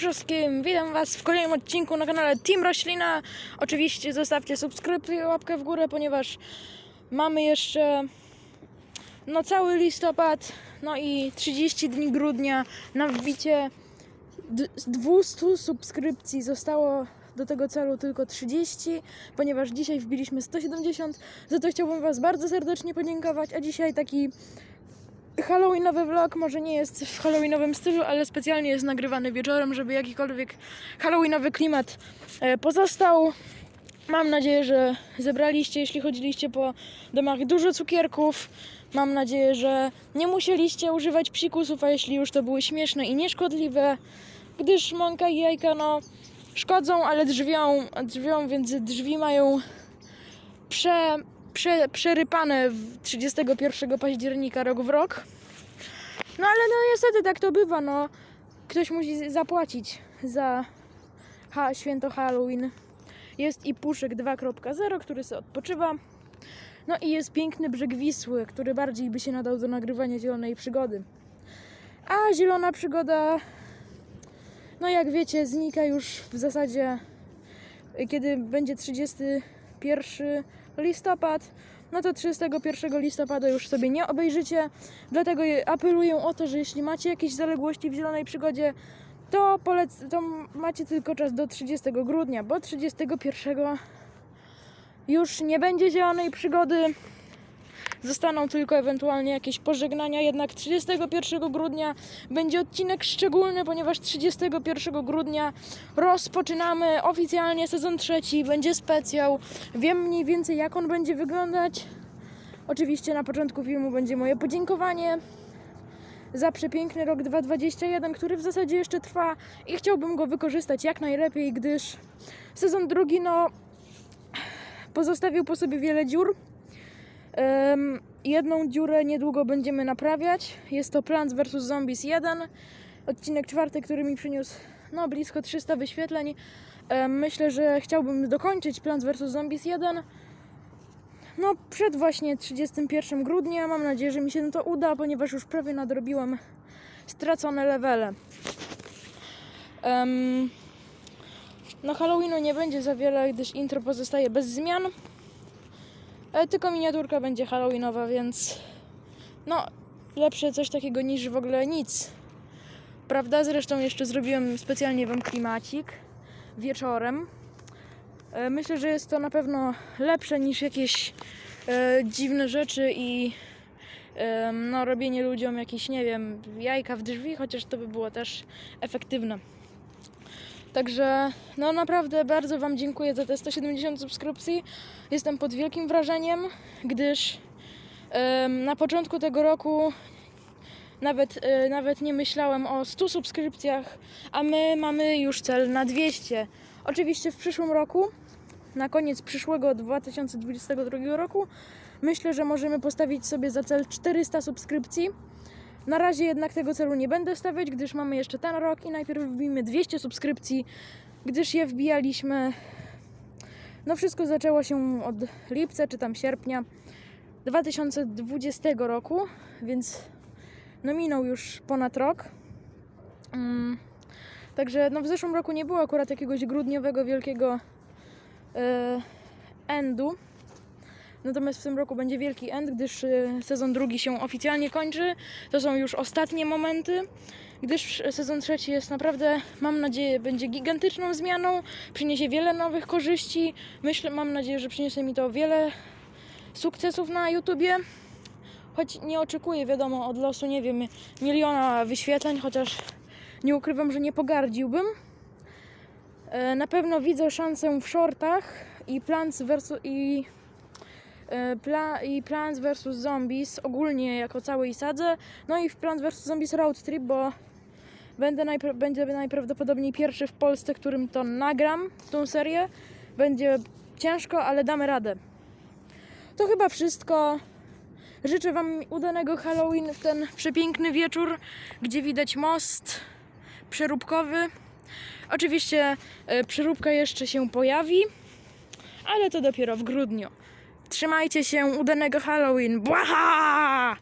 wszystkim, witam was w kolejnym odcinku na kanale Team Roślina. Oczywiście zostawcie subskrypcję, łapkę w górę, ponieważ mamy jeszcze no cały listopad, no i 30 dni grudnia. Na wbicie d- z 200 subskrypcji zostało do tego celu tylko 30, ponieważ dzisiaj wbiliśmy 170, za to chciałbym was bardzo serdecznie podziękować, a dzisiaj taki Halloweenowy vlog może nie jest w Halloweenowym stylu, ale specjalnie jest nagrywany wieczorem, żeby jakikolwiek Halloweenowy klimat e, pozostał. Mam nadzieję, że zebraliście, jeśli chodziliście po domach, dużo cukierków. Mam nadzieję, że nie musieliście używać psikusów, a jeśli już to były śmieszne i nieszkodliwe, gdyż mąka i jajka no szkodzą, ale drżwią, drżwią więc drzwi mają prze, prze, przerypane w 31 października rok w rok. No ale no niestety tak to bywa, no. Ktoś musi zapłacić za ha, święto Halloween. Jest i Puszek 2.0, który sobie odpoczywa. No i jest piękny brzeg Wisły, który bardziej by się nadał do nagrywania zielonej przygody. A zielona przygoda, no jak wiecie, znika już w zasadzie, kiedy będzie 31 listopad. No to 31 listopada już sobie nie obejrzycie. Dlatego apeluję o to, że jeśli macie jakieś zaległości w zielonej przygodzie, to, polec- to macie tylko czas do 30 grudnia, bo 31 już nie będzie zielonej przygody. Zostaną tylko ewentualnie jakieś pożegnania, jednak 31 grudnia będzie odcinek szczególny, ponieważ 31 grudnia rozpoczynamy oficjalnie sezon trzeci, będzie specjał. Wiem mniej więcej jak on będzie wyglądać. Oczywiście na początku filmu będzie moje podziękowanie za przepiękny rok 2021, który w zasadzie jeszcze trwa i chciałbym go wykorzystać jak najlepiej, gdyż sezon drugi no pozostawił po sobie wiele dziur. Jedną dziurę niedługo będziemy naprawiać. Jest to Plants vs Zombies 1. Odcinek czwarty, który mi przyniósł no, blisko 300 wyświetleń. Myślę, że chciałbym dokończyć Plants vs Zombies 1. No, przed właśnie 31 grudnia. Mam nadzieję, że mi się to uda, ponieważ już prawie nadrobiłem stracone levele. Em, no, Halloweenu nie będzie za wiele, gdyż intro pozostaje bez zmian. Tylko miniaturka będzie halloweenowa, więc no lepsze coś takiego niż w ogóle nic. Prawda? Zresztą jeszcze zrobiłem specjalnie wam klimacik wieczorem. E, myślę, że jest to na pewno lepsze niż jakieś e, dziwne rzeczy i e, no, robienie ludziom jakichś, nie wiem, jajka w drzwi, chociaż to by było też efektywne. Także no naprawdę bardzo Wam dziękuję za te 170 subskrypcji. Jestem pod wielkim wrażeniem, gdyż na początku tego roku nawet, e, nawet nie myślałem o 100 subskrypcjach, a my mamy już cel na 200. Oczywiście w przyszłym roku, na koniec przyszłego 2022 roku, myślę, że możemy postawić sobie za cel 400 subskrypcji. Na razie jednak tego celu nie będę stawiać, gdyż mamy jeszcze ten rok i najpierw wbijmy 200 subskrypcji, gdyż je wbijaliśmy. No wszystko zaczęło się od lipca czy tam sierpnia 2020 roku, więc no minął już ponad rok. Mm, Także no w zeszłym roku nie było akurat jakiegoś grudniowego wielkiego e, endu. Natomiast w tym roku będzie wielki end, gdyż e, sezon drugi się oficjalnie kończy. To są już ostatnie momenty, gdyż sezon trzeci jest naprawdę, mam nadzieję, będzie gigantyczną zmianą, przyniesie wiele nowych korzyści. Myślę, mam nadzieję, że przyniesie mi to wiele sukcesów na YouTubie. Choć nie oczekuję, wiadomo, od losu, nie wiem, miliona wyświetleń, chociaż nie ukrywam, że nie pogardziłbym. E, Na pewno widzę szansę w shortach i Plants versus i Pla, i Plants vs Zombies ogólnie jako całej sadze. No i w Plants vs Zombies Road Trip, bo będę, najpra- będzie najprawdopodobniej pierwszy w Polsce, którym to nagram tą serię. Będzie ciężko, ale damy radę. To chyba wszystko. Życzę Wam udanego Halloween w ten przepiękny wieczór, gdzie widać most przeróbkowy. Oczywiście e, przeróbka jeszcze się pojawi, ale to dopiero w grudniu. Trzymajcie się, udanego Halloween. Błaha!